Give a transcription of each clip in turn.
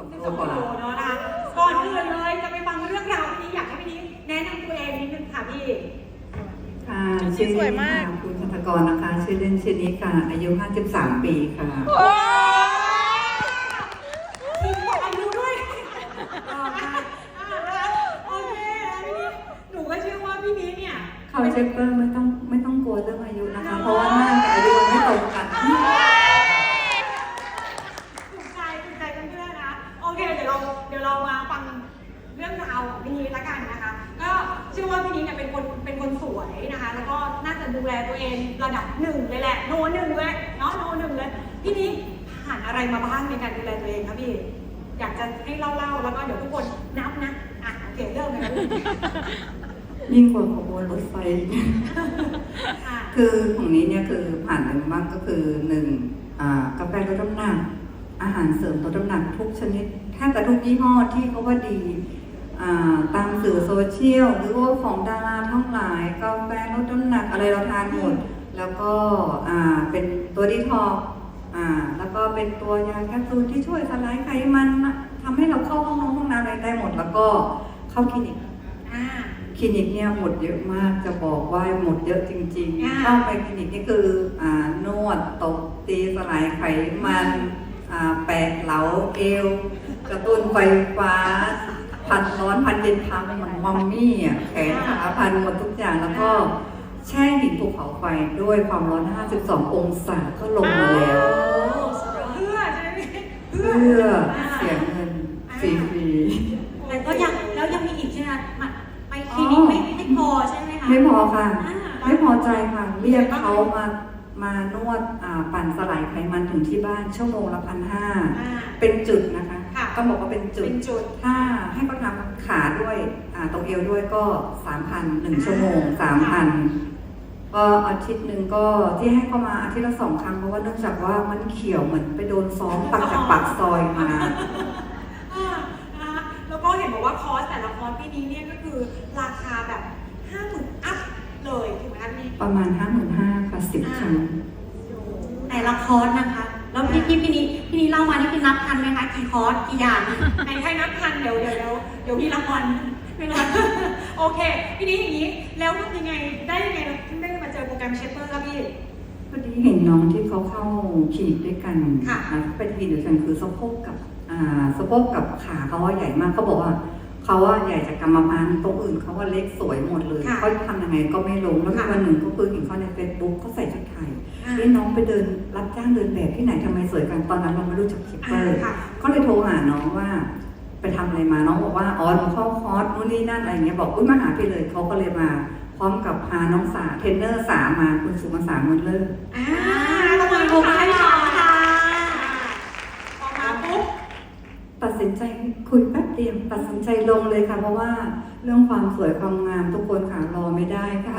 สมชื่อสโลเนาะนะก่อนอื่นเลยจะไปฟังเรื่องราวพี่อยากให้พี่นี้แนะนำตัวเองนิดนึงค่ะพี่ชื่อสวยมาก ค่ะคุณธนกรนะคะ ชื่อเล่นชื่อนี้ค่ะ อายุ 53 ปีค่ะ ทิ้งบอกอายุด้วยโอเคนะนนิดหนูก็เชื่อว่าพี่นี้เนี่ย เขาเช็คเกอร์ไม่ต้อง เคเดี๋ยวเราเดี๋ยวเรามาฟังเรื่องราวของพี่นี้ละกันนะคะ ก็เชื่อว่าพี่นี้เนี่ยเป็นคนเป็นคนสวยนะคะ แล้วก็น่าจะดูแลตัวเองระดับหนึ่งเลยแหละโนหนึ่งเลยเนาะโนหนึ่งเลยพี่นี้ผ่านอะไรมาบ้างในการดูแลตัวเองครับพี่อยากจะให้เล่าๆแล้วก็เดี๋ยวทุกคนนับนะอะโอเคเริ่มเลยครับยิ่งกว่าขบวนรถไฟอะคือของนี้เนี่ยคือผ่านอะไรมาบ้างก็คือหนึ่งอ่ากาแฟลดน้ำหนักอาหารเสริมลดน้ำหนักทุกชนิด แทบแต่ทุกยี่ห้อที่เขาว่าดีอ่าตามสื่อโซเชียลหรือว่าของดาราทั้งหลายกาแฟลดน้ำหนักอะไรเราทานหมดแล้วก็อ่าเป็นตัวดีท็อกซ์อ่าแล้วก็เป็นตัวยาแคปซูลที่ช่วยสลายไขมันนะทำให้เราเข้าห้องน้ำห้องน้ำอะไรได้หมด แล้วก็เข้าคลินิกอ่าคลินิกเนี่ยหมดเยอะมากจะบอกว่าหมดเยอะจริงอ่าๆเข้าไปคลินิกนี่คืออ่านวดตบตีสลายไขมันอ่าแปะเหลาเอว กระตุ้นไฟฟ้า พันร้อนพันเย็นทำเหมือนมัมมี่อะแขนขาพันหมดทุกอย่างแล้วก็แช่หินภูเขาไฟด้วยความร้อน 52 องศาก็ลงมาแล้ว เพื่อใช่ไหมพี่เพื่อเสียเงินฟรีแต่ก็ยังแล้วยังมีอีกใช่ไหมมาไปคลินิกไม่ไม่พอใช่ไหมคะๆไม่พอค่ะอ่าไม่พอใจค่ะ เรียกเขามา มานวดอ่าปั่นสลายไขมันถึงที่บ้านชั่วโมงละพันห้า อ่าเป็นจุดนะคะค่ะ ต้องบอกว่าเป็นจุดเป็นจุดถ้าให้เขาทำขาด้วยอ่าตรงเอวด้วยก็สามพันหนึ่งชั่วโมงสามพันก็อาทิตย์หนึ่งก็ที่ให้เข้ามาอาทิตย์ละสองครั้งเพราะว่าเนื่องจากว่ามันเขียวเหมือนไปโดนซ้อมปักจากปากซอยมาอ่านะคะแล้วก็เห็นบอกว่าคอร์สแต่ละคอร์สปีนี้เนี่ยก็คือราคาแบบห้าหมื่นอัพเลยถูกไหมคะพี่ประมาณห้าหมื่นห้าค่ะสิบครั้ง แต่ละคอร์สนะคะแล้ว พี่พี่พี่นี้พี่นี้เล่ามานี่คือนับทันไหมคะกี่คอร์สกี่อย่างไหนใครนับทันเดี๋ยวเดี๋ยวเดี๋ยวเดี๋ยวมีรางวัลไม่รับโอเค พี่นี้อย่างนี้แล้วยังไงได้ยังไงเราถึงได้มาเจอโปรแกรมเชฟเปอร์ครับพี่พอดีเห็นน้องที่เขาเข้าคลินิกด้วยกันค่ะนะเป็นคลินิกเดียวกันคือสะโพกกับอ่าสะโพกกับขาเขาว่าใหญ่มากเขาบอกว่าเขาว่าใหญ่จากกรรมพันธุ์ตรงอื่นเขาว่าเล็กสวยหมดเลยค่ะเขาทำยังไงก็ไม่ลงแล้วมีค่ะวันหนึ่งก็คือเห็นเขาในเฟซบุ๊กเขาใส่ชุดไท ยอ่านี่น้องไปเดินรับจ้างเดินแบบที่ไหนทำไมสวยกันตอนนั้นเราไม่รู้จักคิปเปออ่าร์ค่ะก็เลยโทรหาน้องว่าไปทำอะไรมาน้องบอกว่าอ๋อหนูเข้าคอร์สนู่นนี่นั่นอะไรเงี้ยบอกอุ้ยมาหาพี่เลยเขาก็เลยมา พร้อมกับพาน้องสาเทรนเนอร์สามาคุณสุมาสามุนเลิศอ่าทำไมผมให้น้องค่ะออกมาปุ๊บตัดสินใจคุยแป๊บเดียวตัดสินใจลงเลยค่ะ เพราะว่าเรื่องความสวยความงามทุกคนค่ะรอไม่ได้ค่ะ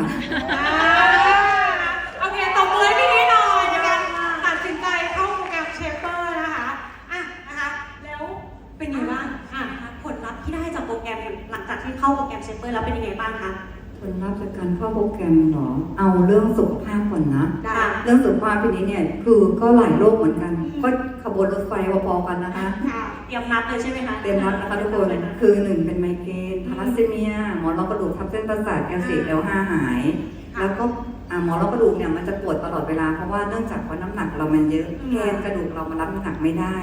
เหรอเอาเรื่องสุขภาพก่อนนะ ได้เรื่องสุขภาพทีนี้เนี่ยคือก็หลายโรคเหมือนกัน ก็ขบวนรถไฟพอๆกันนะคะ ค่ะเตรียมนับเลยใช่ไหมคะเต็มรับนะคะทุกคน คือหนึ่งเป็นไมเกรนทาลัสซีเมีย หมอนรองกระดูกทับเส้นประสาทแอลซีเอลห้าหาย แล้วก็อ่าหมอนรองกระดูกเนี่ยมันจะปวดตลอดเวลา เพราะว่าเนื่องจากว่าน้ำหนักเรามันเยอะอืมแกนกระดูกเรามันรับน้ำหนักไม่ได้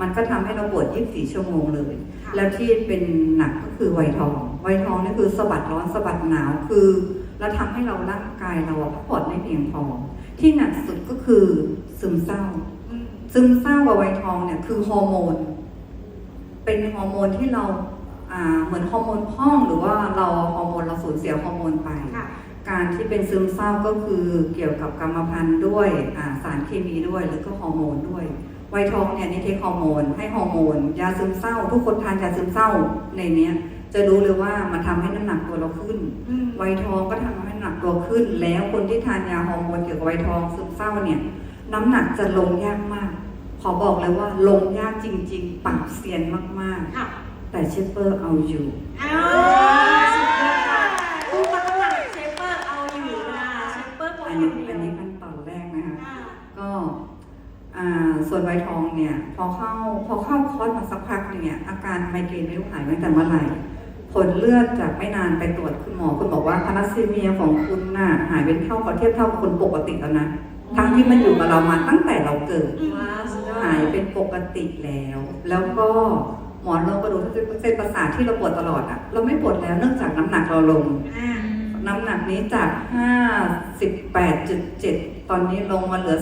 มันก็ทำให้เราปวด 24 ชั่วโมงเลยค่ะแล้วที่เป็นหนักก็คือไวทอง ไวทองนี่คือสะบัดร้อนสะบัดหนาวคือ แล้วทำให้เราร่างกายเราอะพักผ่อนไม่เพียงพอ ที่หนักสุดก็คือซึมเศร้าอืมซึมเศร้ากับไวทองเนี่ยคือฮอร์โมน เป็นฮอร์โมนที่เราอ่าเหมือนฮอร์โมนพร่องหรือว่าเราฮอร์โมนเราสูญเสียฮอร์โมนไปค่ะการที่เป็นซึมเศร้าก็คือเกี่ยวกับกรรมพันธุ์ด้วยอ่าสารเคมีด้วยแล้วก็ฮอร์โมนด้วยไวทองเนี่ยนี่เทคฮอร์โมนให้ฮอร์โมนยาซึมเศร้า ทุกคนทานยาซึมเศร้าในเนี้ย จะรู้เลยว่ามันทำให้น้ำหนักตัวเราขึ้นอืมไวทองก็ทำให้น้ำหนักตัวขึ้น แล้วคนที่ทานยาฮอร์โมนเกี่ยวกับไวทองซึมเศร้าเนี่ย น้ำหนักจะลงยากมาก ขอบอกเลยว่าลงยากจริง ๆ ปรับเซียนมากค่ะๆแต่เชฟเปอร์เอาอยู่อ้าวผู้พัฒนาเชฟเปอร์เอาอยู่นะเชฟเปอร์บอกอันอนี้ยู่อันนี้ขั้นตอนแรกนะคะอ่าก็อ่าส่วนไวทองเนี่ย พอเข้าพอเข้าคอร์สมาสักพักหนึงเนี่ยอาการไมเกรนไม่รู้หายตั้งแต่เมื่อไหร่ ผลเลือดจากไม่นานไปตรวจคุณหมอ คุณบอกว่าทาลัสซีเมียของคุณน่ะหายเป็นเท่ากับเทียบเท่าคนปกติแล้วนะโทั้งที่มันอยู่กับเรามาตั้งแต่เราเกิดว้าวสุดยอดหายเป็นปกติแล้ว แล้วก็หมอนรองกระดูกเส้นประสาทที่เราปวดตลอดอะเราไม่ปวดแล้วเนื่องจากน้ำหนักเราลงอ่าน้ำหนักนี้จาก 58.7 ตอนนี้ลงมาเหลือ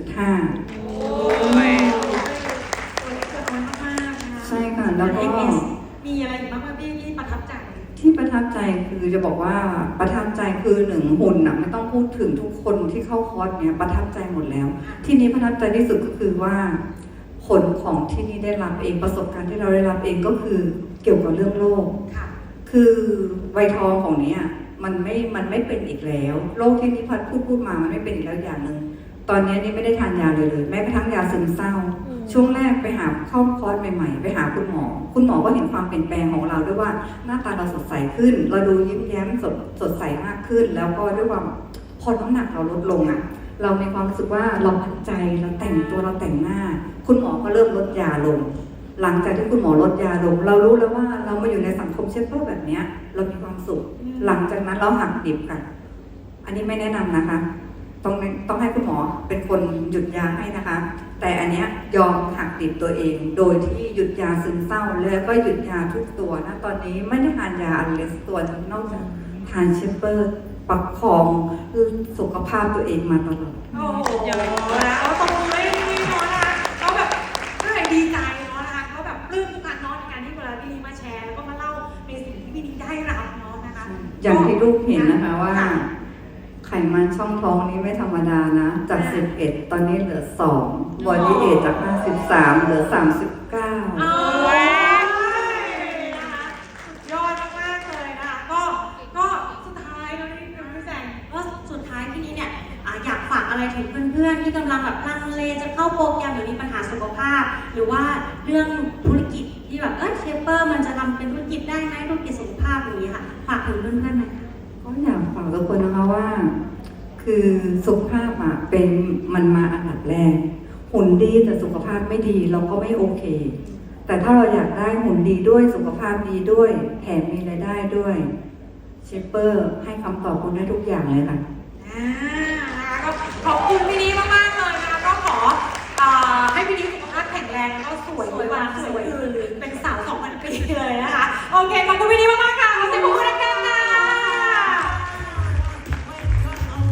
46.5โอ้ยตัวเล็กตัวน้อยมากๆนะคะใช่ค่ะ แล้วก็ มีอะไรอีกบ้างไหมพี่ที่ประทับใจ ที่ประทับใจคือจะบอกว่าประทับใจคือหนึ่งหุ่นอะไม่ต้องพูดถึงทุกคนที่เข้าคอร์สเนี้ยประทับใจหมดแล้ว ที่นี้ประทับใจที่สุดก็คือว่าผลของที่นี่ได้รับเองประสบการณ์ที่เราได้รับเองก็คือเกี่ยวกับเรื่องโรคค่ะคือวัยทองของเนี้ยมันไม่มันไม่เป็นอีกแล้วโรคที่นิพัฒน์พูดพูดมามันไม่เป็นอีกแล้วอย่างหนึ่ง ตอนนี้นี่ไม่ได้ทานยาเลยเลย แม้กระทั่งยาซึมเศร้าอืมช่วงแรกไปหาเข้าคอร์สใหม่ๆ ไปหาคุณหมอ คุณหมอก็เห็นความเปลี่ยนแปลงของเราด้วยว่าหน้าตาเราสดใสขึ้น เราดูยิ้มแย้มสดสดใสมากขึ้น แล้วก็ด้วยความพอน้ำหนักเราลดลงอะ เรามีความรู้สึกว่าเรามั่นใจเราแต่งตัวเราแต่งหน้า คุณหมอก็เริ่มลดยาลง หลังจากที่คุณหมอลดยาลง เรารู้แล้วว่าเรามาอยู่ในสังคมเชฟเฟอร์แบบเนี้ย เรามีความสุข หลังจากนั้นเราหักดิบค่ะ อันนี้ไม่แนะนำนะคะ ต้องต้องให้คุณหมอเป็นคนหยุดยาให้นะคะ แต่อันเนี้ยยอมหักดิบตัวเอง โดยที่หยุดยาซึมเศร้าแล้วก็หยุดยาทุกตัวนะตอนนี้ไม่ได้ทานยาอะไรเลยสักตัวหนึ่งนอกจากทานเชฟเปอร์ประคองสุขภาพตัวเองมาตลอดโอ้โหนะเอาตรงเลยนี่เนาะนะคะก็แบบก็เลยดีใจเนาะนะคะก็แบบปลื้มทุกการเนาะในการที่เวลาพี่นี้มาแชร์แล้วก็มาเล่าในสิ่งที่พี่นี้ได้รับเนาะนะคะ อย่างที่ลูกเห็นนะคะว่า ไขมันช่องท้องนี้ไม่ธรรมดานะ จาก 11 ตอนนี้เหลือ2บอดี้เอจจาก 53 เหลือ 39เอาไว้นะคะสุดยอดมากๆเลยนะคะก็ก็สุดท้ายแล้วนี่พี่แซงก็สุดท้ายที่นี้เนี่ยอ่าอยากฝากอะไรถึงเพื่อนๆ ที่กำลังแบบลังเลจะเข้าโปรแกรมหรือมีปัญหาสุขภาพ หรือว่าเรื่องธุรกิจที่แบบเออเชฟเปอร์มันจะทำเป็นธุรกิจได้ไหมธุรกิจสุขภาพอย่างนี้ค่ะ ฝากถึงเพื่อนๆหน่อยค่ะ ก็อยากฝากทุกคนนะคะว่า คือสุขภาพอะเป็นมันมาอันดับแรกหุ่นดีแต่สุขภาพไม่ดีเราก็ไม่โอเค แต่ถ้าเราอยากได้หุ่นดีด้วยสุขภาพดีด้วยแถมมีรายได้ด้วยเชฟเปอร์ให้คำตอบคุณได้ทุกอย่างเลยค่ะอ่านะคะก็ขอบคุณพี่นี้มากๆเลยนะคะก็ขออ่าให้พี่นี้สุขภาพแข็งแรงแล้วก็สวยสวยวันสวยคืน